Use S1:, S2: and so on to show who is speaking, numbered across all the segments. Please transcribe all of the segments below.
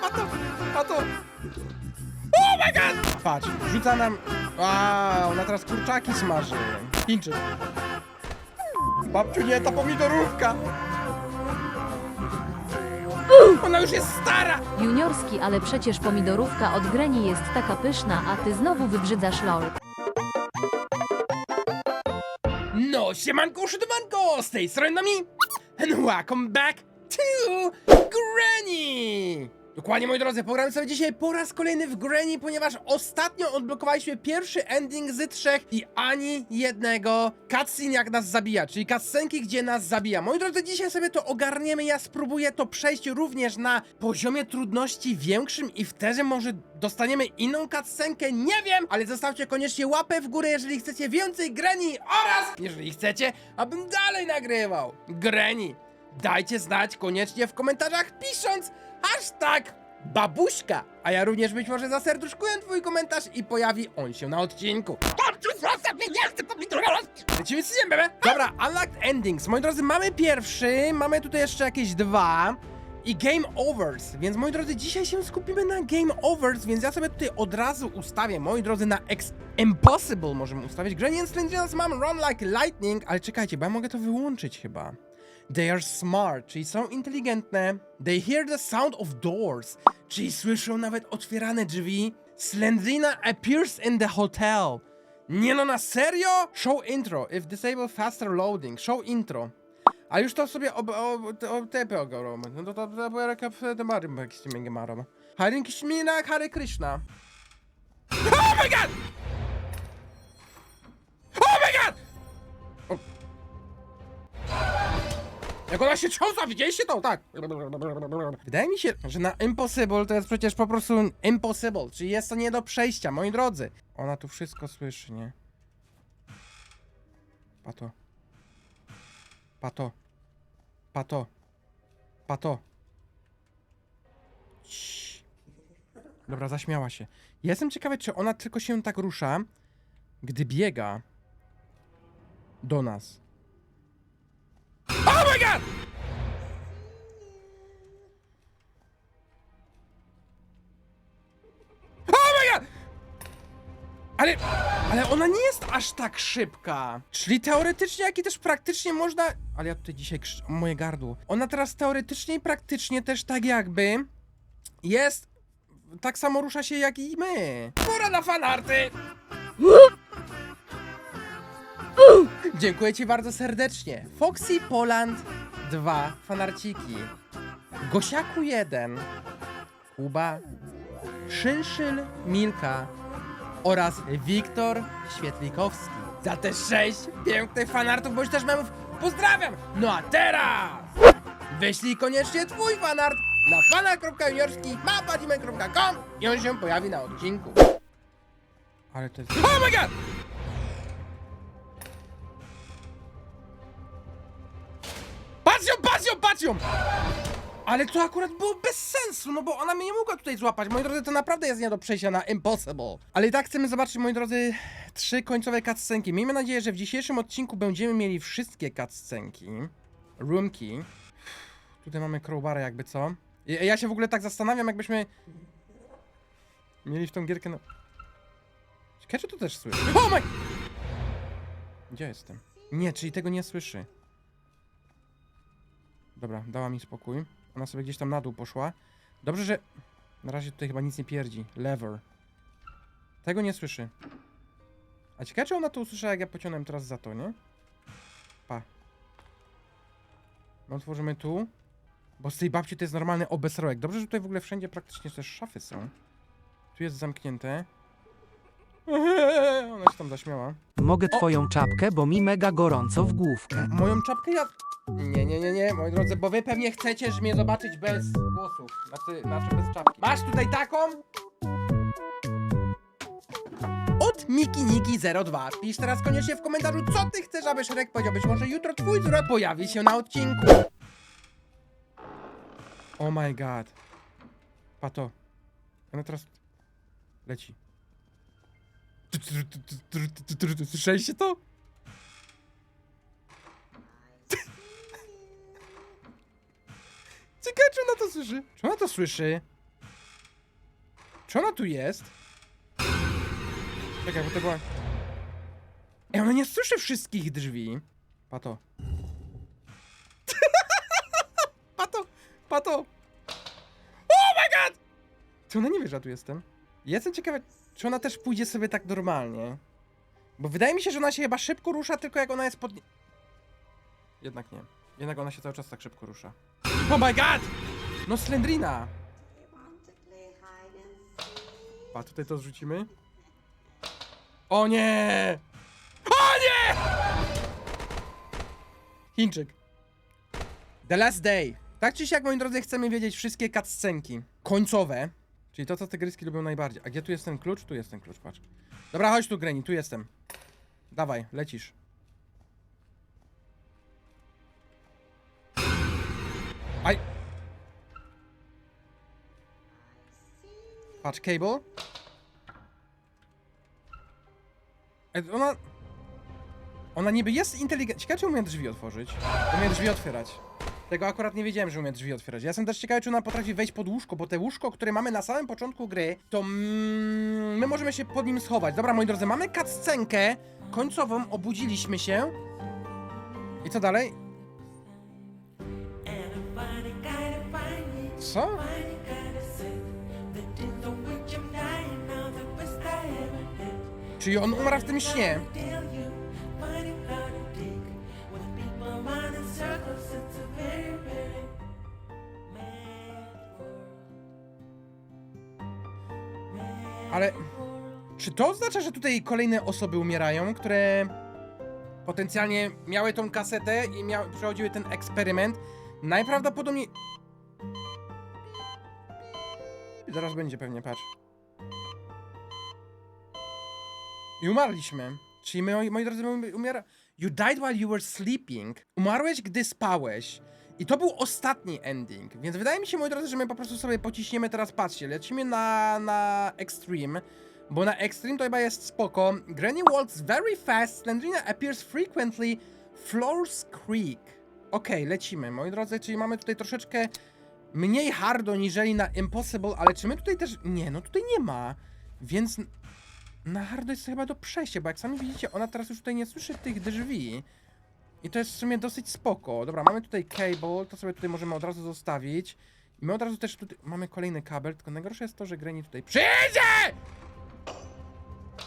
S1: Pato, pato. Oh my god! Patrz, rzuca nam... Wow, ona teraz kurczaki smaży. Chińczyk. Babciu, nie, ta pomidorówka! Ona już jest stara!
S2: Juniorski, ale przecież pomidorówka od Greni jest taka pyszna, a ty znowu wybrzydzasz lol.
S1: No, siemanko, szydomanko, z tej strony nami and welcome back to Granny! Dokładnie, moi drodzy, pogramy sobie dzisiaj po raz kolejny w Granny, ponieważ ostatnio odblokowaliśmy pierwszy ending z trzech i ani jednego cutscene jak nas zabija, czyli cutscenki, gdzie nas zabija. Moi drodzy, dzisiaj sobie to ogarniemy, ja spróbuję to przejść również na poziomie trudności większym i wtedy może dostaniemy inną cutscenkę, nie wiem, ale zostawcie koniecznie łapę w górę, jeżeli chcecie więcej Granny oraz jeżeli chcecie, abym dalej nagrywał Granny. Dajcie znać koniecznie w komentarzach pisząc hashtag babuśka, a ja również być może zaserduszkuję twój komentarz i pojawi on się na odcinku. Lecimy z tym, bebe. Dobra, Unlocked Endings. Moi drodzy, mamy pierwszy, mamy tutaj jeszcze jakieś dwa i Game Overs, więc moi drodzy, dzisiaj się skupimy na Game Overs, więc ja sobie tutaj od razu ustawię, moi drodzy, na Ex Impossible możemy ustawić. Granian Slendrians mam Run Like Lightning, ale czekajcie, bo ja mogę to wyłączyć chyba. They are smart, czyli są inteligentne. They hear the sound of doors, czyli słyszą nawet otwierane drzwi. Slendrina appears in the hotel. Nie no, na serio? Show intro. If disable faster loading. Show intro. A już to sobie ob, ob, ob tepy ogorą. No to to to było jak w tym marym jakiś tym marom. Hare Krishna, Hare Krishna. Oh my god! Jak ona się trząsa, widzieliście to? Tak. Wydaje mi się, że na Impossible to jest przecież po prostu Impossible, czyli jest to nie do przejścia, moi drodzy. Ona tu wszystko słyszy, nie? Pato. Pato. Pato. Pato. Ciii. Dobra, zaśmiała się. Jestem ciekawy, czy ona tylko się tak rusza, gdy biega do nas. Oh my god! Oh my god! Ale, ale ona nie jest aż tak szybka. Czyli teoretycznie, jak i też praktycznie można... Ale ja tutaj dzisiaj krzycz... moje gardło. Ona teraz teoretycznie i praktycznie też tak jakby jest... Tak samo rusza się jak i my. Pora na fanarty! Dziękuję ci bardzo serdecznie. Foxy Poland 2 fanarciki. Gosiaku 1. Kuba. Szynszyl Milka oraz Wiktor Świetlikowski. Za te 6 pięknych fanartów bądź też memów pozdrawiam! No a teraz wyślij koniecznie twój fanart na fana.juniorski mapadime.com i on się pojawi na odcinku. Ale to jest... Oh my god! Ale to akurat było bez sensu, no bo ona mnie nie mogła tutaj złapać. Moi drodzy, to naprawdę jest nie do przejścia na Impossible. Ale i tak chcemy zobaczyć, moi drodzy, trzy końcowe cutscenki. Miejmy nadzieję, że w dzisiejszym odcinku będziemy mieli wszystkie cutscenki. Roomki. Tutaj mamy crowbara jakby co. Ja, się w ogóle tak zastanawiam, jakbyśmy mieli w tą gierkę no... Ciekawe, to też słyszy. Oh my... Gdzie jestem? Nie, czyli tego nie słyszy. Dobra, dała mi spokój. Ona sobie gdzieś tam na dół poszła. Dobrze, że na razie tutaj chyba nic nie pierdzi. Lever. Tego nie słyszy. A ciekawe, czy ona to usłyszała, jak ja pociągnąłem teraz za to, nie? Pa. No, otworzymy tu. Bo z tej babci to jest normalny obesrołek. Dobrze, że tutaj w ogóle wszędzie praktycznie też szafy są. Tu jest zamknięte. Ona się tam zaśmiała.
S3: Mogę twoją czapkę, bo mi mega gorąco w główkę.
S1: Moją czapkę ja... Nie, nie, nie, nie, moi drodzy, bo wy pewnie chcecie, że mnie zobaczyć bez głosów. Znaczy, znaczy bez czapki. Masz tutaj taką? Od Miki Niki 02. Pisz teraz koniecznie w komentarzu, co ty chcesz, aby Szereg powiedział. Być może jutro twój wzrok pojawi się na odcinku. Oh my god. Pato. Ona teraz leci. Słyszeliście to? Ciekawe, czy ona to słyszy. Czy ona to słyszy? Czy ona tu jest? Czekaj, bo to była... Ej, ona nie słyszy wszystkich drzwi. Pato. pato, pato. Oh my god! Czy ona nie wie, że ja tu jestem? Jestem ciekawy, czy ona też pójdzie sobie tak normalnie. Bo wydaje mi się, że ona się chyba szybko rusza, tylko jak ona jest pod... Jednak nie. Jednak ona się cały czas tak szybko rusza. Oh my god! No Slendrina! A tutaj to zrzucimy. O nie! O nie! Chińczyk. The Last Day. Tak czy siak, moi drodzy, chcemy wiedzieć wszystkie cutscenki końcowe. Czyli to, co te gryski lubią najbardziej. A gdzie tu jest ten klucz? Tu jest ten klucz, patrz. Dobra, chodź tu, Granny, tu jestem. Dawaj, lecisz. Aj! Patrz, cable. Ej, Ona... Ona niby jest inteligentna. Ciekawe, czy umie drzwi otworzyć. Umie drzwi otwierać. Tego akurat nie wiedziałem, że umie drzwi otwierać. Ja jestem też ciekawy, czy ona potrafi wejść pod łóżko, bo te łóżko, które mamy na samym początku gry, to mm, my możemy się pod nim schować. Dobra, moi drodzy, mamy cutscenkę końcową, obudziliśmy się. I co dalej? Co? Czyli on umarł w tym śnie. Ale czy to oznacza, że tutaj kolejne osoby umierają, które potencjalnie miały tą kasetę i miały, przechodziły ten eksperyment? Najprawdopodobniej... Zaraz będzie pewnie, patrz. I umarliśmy. Czyli my, moi drodzy, umiera... You died while you were sleeping. Umarłeś, gdy spałeś. I to był ostatni ending, więc wydaje mi się, moi drodzy, że my po prostu sobie pociśniemy teraz, patrzcie, lecimy na, na Extreme, bo na Extreme to chyba jest spoko. Granny walks very fast, Slendrina appears frequently, Floors creak. Okej, lecimy, moi drodzy, czyli mamy tutaj troszeczkę mniej hardo niżeli na Impossible, ale czy my tutaj też... Nie, no tutaj nie ma, więc na hardo jest chyba do przejścia, bo jak sami widzicie, ona teraz już tutaj nie słyszy tych drzwi. I to jest w sumie dosyć spoko. Dobra, mamy tutaj cable, to sobie tutaj możemy od razu zostawić. I my od razu też tutaj mamy kolejny kabel, tylko najgorsze jest to, że Granny tutaj przyjdzie!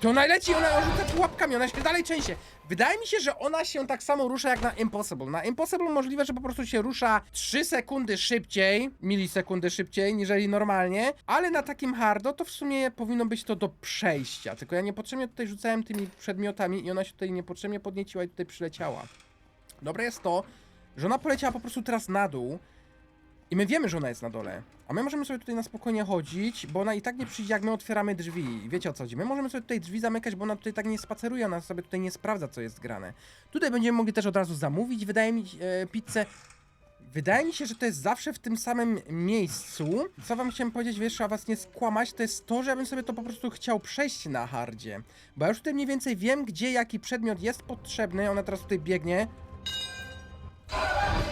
S1: To ona ona rzuca pułapkami, ona się dalej trzęsie. Wydaje mi się, że ona się tak samo rusza jak na Impossible. Na Impossible możliwe, że po prostu się rusza 3 sekundy szybciej, milisekundy szybciej, niżeli normalnie, ale na takim hardo to w sumie powinno być to do przejścia. Tylko ja niepotrzebnie tutaj rzucałem tymi przedmiotami i ona się tutaj niepotrzebnie podnieciła i tutaj przyleciała. Dobre jest to, że ona poleciała po prostu teraz na dół i my wiemy, że ona jest na dole. A my możemy sobie tutaj na spokojnie chodzić, bo ona i tak nie przyjdzie, jak my otwieramy drzwi. Wiecie o co chodzi? My możemy sobie tutaj drzwi zamykać, bo ona tutaj tak nie spaceruje, ona sobie tutaj nie sprawdza, co jest grane. Tutaj będziemy mogli też od razu zamówić, wydaje mi się, e, pizzę. Wydaje mi się, że to jest zawsze w tym samym miejscu. Co wam chciałem powiedzieć, wiesz, a was nie skłamać, to jest to, że ja bym sobie to po prostu chciał przejść na hardzie. Bo ja już tutaj mniej więcej wiem, gdzie jaki przedmiot jest potrzebny. Ona teraz tutaj biegnie.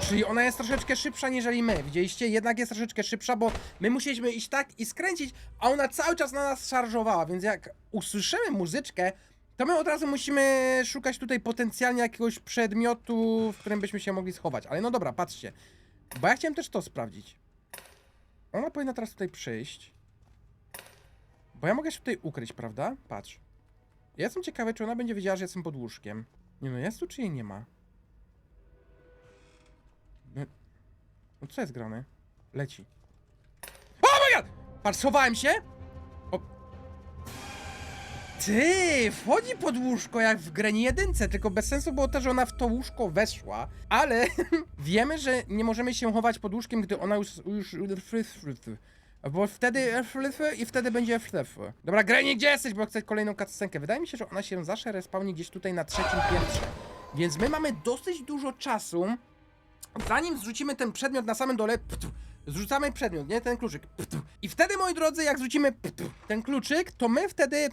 S1: Czyli ona jest troszeczkę szybsza niżeli my, widzieliście? Jednak jest troszeczkę szybsza, bo my musieliśmy iść tak i skręcić, a ona cały czas na nas szarżowała, więc jak usłyszymy muzyczkę, to my od razu musimy szukać tutaj potencjalnie jakiegoś przedmiotu, w którym byśmy się mogli schować. Ale no dobra, patrzcie, bo ja chciałem też to sprawdzić. Ona powinna teraz tutaj przyjść. Bo ja mogę się tutaj ukryć, prawda? Patrz. Ja jestem ciekawy, czy ona będzie wiedziała, że jestem pod łóżkiem. Nie no, jest tu, czy jej nie ma? No, no co jest grane? Leci. Oh my god! Patrz, schowałem się! O. Ty, wchodzi pod łóżko jak w grę nie jedynce, tylko bez sensu było to, że ona w to łóżko weszła, ale wiemy, że nie możemy się chować pod łóżkiem, gdy ona już... już bo wtedy i wtedy będzie Dobra, Greni, gdzie jesteś? Bo chcę kolejną cutscenkę. Wydaje mi się, że ona się zawsze respawni gdzieś tutaj na trzecim piętrze. Więc my mamy dosyć dużo czasu, zanim zrzucimy ten przedmiot na samym dole, zrzucamy przedmiot, nie? Ten kluczyk. I wtedy, moi drodzy, jak zrzucimy ten kluczyk, to my wtedy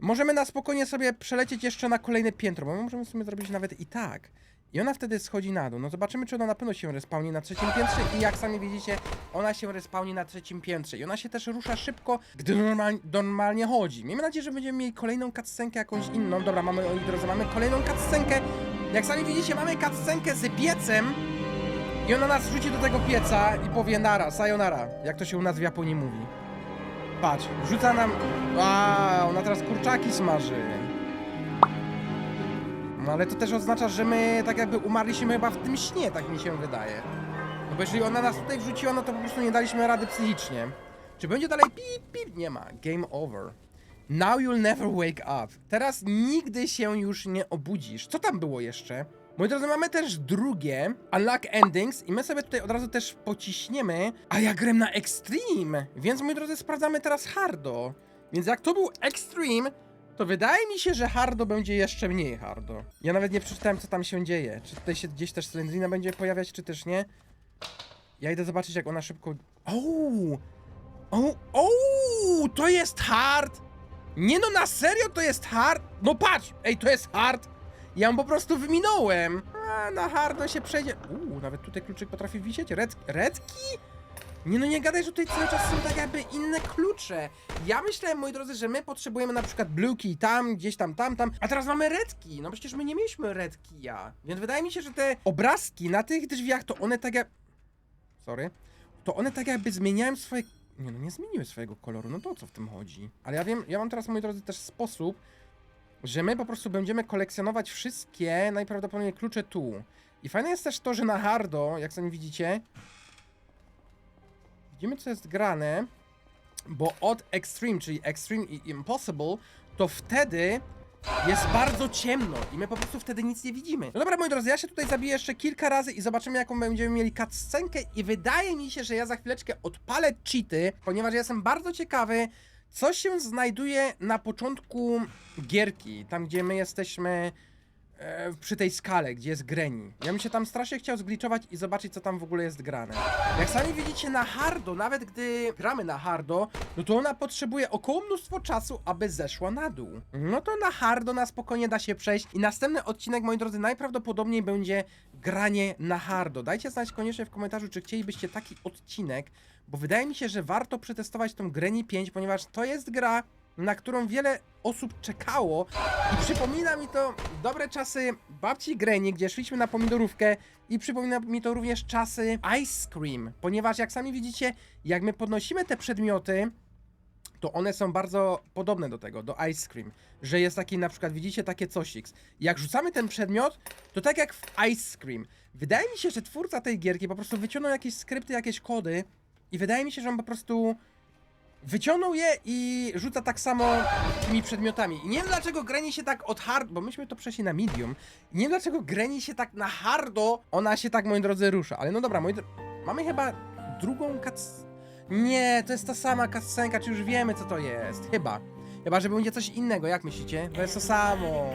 S1: możemy na spokojnie sobie przelecieć jeszcze na kolejne piętro, bo my możemy sobie zrobić nawet i tak. I ona wtedy schodzi na dół. No zobaczymy, czy ona na pewno się respawni na trzecim piętrze i jak sami widzicie, ona się respawni na trzecim piętrze. I ona się też rusza szybko, gdy normal, normalnie chodzi. Miejmy nadzieję, że będziemy mieli kolejną cutscenkę jakąś inną. Dobra, mamy, moi drodzy, mamy kolejną cutscenkę. Jak sami widzicie, mamy cutscenkę z piecem. I ona nas wrzuci do tego pieca i powie nara, sayonara, jak to się u nas w Japonii mówi. Patrz, wrzuca nam... A, ona teraz kurczaki smaży. No ale to też oznacza, że my tak jakby umarliśmy chyba w tym śnie, tak mi się wydaje. No bo jeżeli ona nas tutaj wrzuciła, no to po prostu nie daliśmy rady psychicznie. Czy będzie dalej pip, pip? Nie ma. Game over. Now you'll never wake up. Teraz nigdy się już nie obudzisz. Co tam było jeszcze? Moi drodzy, mamy też drugie Unlock Endings i my sobie tutaj od razu też pociśniemy, a ja grem na Extreme, więc moi drodzy, sprawdzamy teraz Hardo. Więc jak to był Extreme, to wydaje mi się, że Hardo będzie jeszcze mniej Hardo. Ja nawet nie przeczytałem, co tam się dzieje. Czy tutaj się gdzieś też Slendrina będzie pojawiać, czy też nie. Ja idę zobaczyć, jak ona szybko... Ouu! O, o, to jest hard! Nie no, na serio to jest hard? No patrz, ej, to jest hard! Ja ją po prostu wyminąłem. A, na hardo się przejdzie. Uuu, nawet tutaj kluczyk potrafi wisieć. Red, redki? Nie no, nie gadaj, że tutaj cały czas są tak jakby inne klucze. Ja myślałem, moi drodzy, że my potrzebujemy na przykład blue key tam, gdzieś tam, tam, tam, a teraz mamy redki. No przecież my nie mieliśmy redki, ja. Więc wydaje mi się, że te obrazki na tych drzwiach, to one tak jak... Sorry. To one tak jakby zmieniają swoje... Nie no, nie zmieniły swojego koloru, no to o co w tym chodzi? Ale ja wiem, ja mam teraz, moi drodzy, też sposób, że my po prostu będziemy kolekcjonować wszystkie najprawdopodobniej klucze tu. I fajne jest też to, że na hardo, jak sami widzicie, widzimy co jest grane, bo od Extreme, czyli Extreme i Impossible, to wtedy jest bardzo ciemno i my po prostu wtedy nic nie widzimy. No dobra, moi drodzy, ja się tutaj zabiję jeszcze kilka razy i zobaczymy, jaką będziemy mieli cutscenkę i wydaje mi się, że ja za chwileczkę odpalę cheaty, ponieważ ja jestem bardzo ciekawy, co się znajduje na początku gierki, tam gdzie my jesteśmy e, przy tej skale, gdzie jest Granny. Ja bym się tam strasznie chciał zgliczować i zobaczyć, co tam w ogóle jest grane. Jak sami widzicie na hardo, nawet gdy gramy na hardo, no to ona potrzebuje około mnóstwo czasu, aby zeszła na dół. No to na hardo na spokojnie da się przejść i następny odcinek, moi drodzy, najprawdopodobniej będzie granie na hardo. Dajcie znać koniecznie w komentarzu, czy chcielibyście taki odcinek, bo wydaje mi się, że warto przetestować tą Granny 5, ponieważ to jest gra, na którą wiele osób czekało i przypomina mi to dobre czasy babci Granny, gdzie szliśmy na pomidorówkę i przypomina mi to również czasy Ice Cream, ponieważ jak sami widzicie, jak my podnosimy te przedmioty, to one są bardzo podobne do tego, do Ice Cream, że jest taki na przykład, widzicie, takie cosiks. Jak rzucamy ten przedmiot, to tak jak w Ice Cream. Wydaje mi się, że twórca tej gierki po prostu wyciągnął jakieś skrypty, jakieś kody i wydaje mi się, że on po prostu wyciągnął je i rzuca tak samo tymi przedmiotami. I nie wiem dlaczego Granny się tak od hard, bo myśmy to przeszli na medium. Nie wiem dlaczego Granny się tak na hardo, ona się tak, moi drodzy, rusza. Ale no dobra, moi drodzy, mamy chyba drugą cuts... Nie, to jest ta sama cutscenka, czy już wiemy co to jest? Chyba. Chyba, że będzie coś innego, jak myślicie? To jest to samo.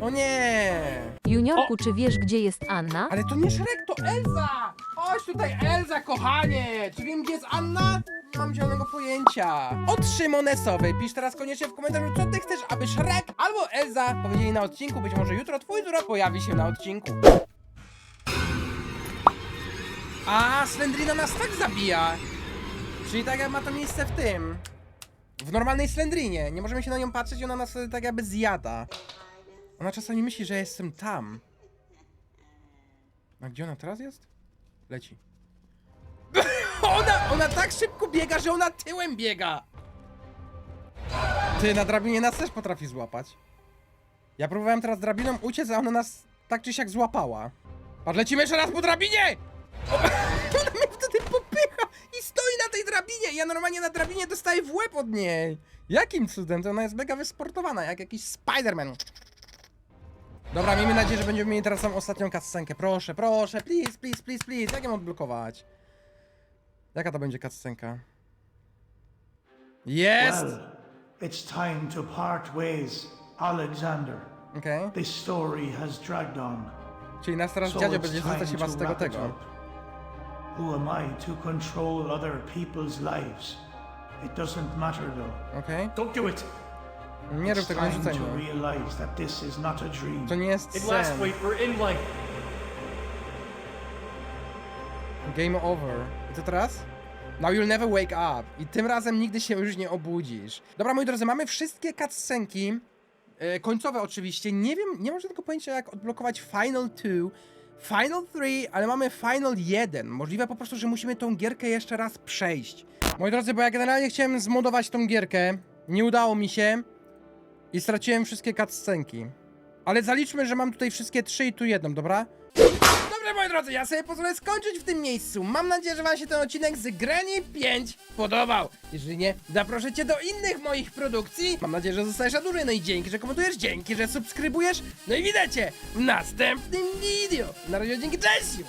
S1: O nie!
S2: Juniorku, czy wiesz, gdzie jest Anna?
S1: Ale to nie Shrek, to Elza! Chodź tutaj, Elza, kochanie! Czy wiem, gdzie jest Anna? Nie mam zielonego pojęcia. Od Szymonesowej pisz teraz koniecznie w komentarzu, co ty chcesz, aby Shrek albo Elza powiedzieli na odcinku. Być może jutro twój wzór pojawi się na odcinku. A, Slendrina nas tak zabija. Czyli tak jak ma to miejsce w tym. W normalnej Slendrinie. Nie możemy się na nią patrzeć ona nas e, tak jakby zjada. Ona czasami myśli, że jestem tam. A gdzie ona teraz jest? Leci. ona, ona tak szybko biega, że ona tyłem biega! Ty, na drabinie nas też potrafi złapać. Ja próbowałem teraz drabiną uciec, a ona nas tak czy siak złapała. Patrz, lecimy jeszcze raz po drabinie! Ona mnie wtedy popycha i stoi na drabinie! Ja normalnie na drabinie dostaję w łeb od niej! Jakim cudem? To ona jest mega wysportowana, jak jakiś Spider-Man. Dobra, miejmy nadzieję, że będziemy mieli teraz tą ostatnią cutscenkę. Proszę, proszę, please, please, please, please. Jak ją odblokować? Jaka to będzie cutscenka? Jest!
S4: Well, it's time to part ways, Alexander.
S1: Okej.
S4: This story has dragged on.
S1: Czyli nas teraz
S4: So
S1: będzie rzucać chyba z tego tego.
S4: up. Who am I to control other people's lives? It doesn't matter though.
S1: Okej.
S5: Don't do it.
S1: Nie rób tego, nie
S4: time to realize that this is not a dream.
S1: To nie
S5: In jest last
S1: sen.
S5: we're in like
S1: Game over. I co teraz? Now you'll never wake up. I tym razem nigdy się już nie obudzisz. Dobra, moi drodzy, mamy wszystkie cutscenki. E, końcowe oczywiście. Nie wiem, nie mam żadnego pojęcia jak odblokować Final Two. Final 3, ale mamy Final 1. Możliwe po prostu, że musimy tą gierkę jeszcze raz przejść. Moi drodzy, bo ja generalnie chciałem zmodować tą gierkę. Nie udało mi się. I straciłem wszystkie cutscenki. Ale zaliczmy, że mam tutaj wszystkie trzy i tu jedną, dobra? Dobrze, moi drodzy, ja sobie pozwolę skończyć w tym miejscu. Mam nadzieję, że wam się ten odcinek z Granny 5 podobał. Jeżeli nie, zaproszę cię do innych moich produkcji. Mam nadzieję, że zostajesz na dłużej. No i dzięki, że komentujesz, dzięki, że subskrybujesz. No i widzecie w następnym video. Na razie, dzięki, cześć!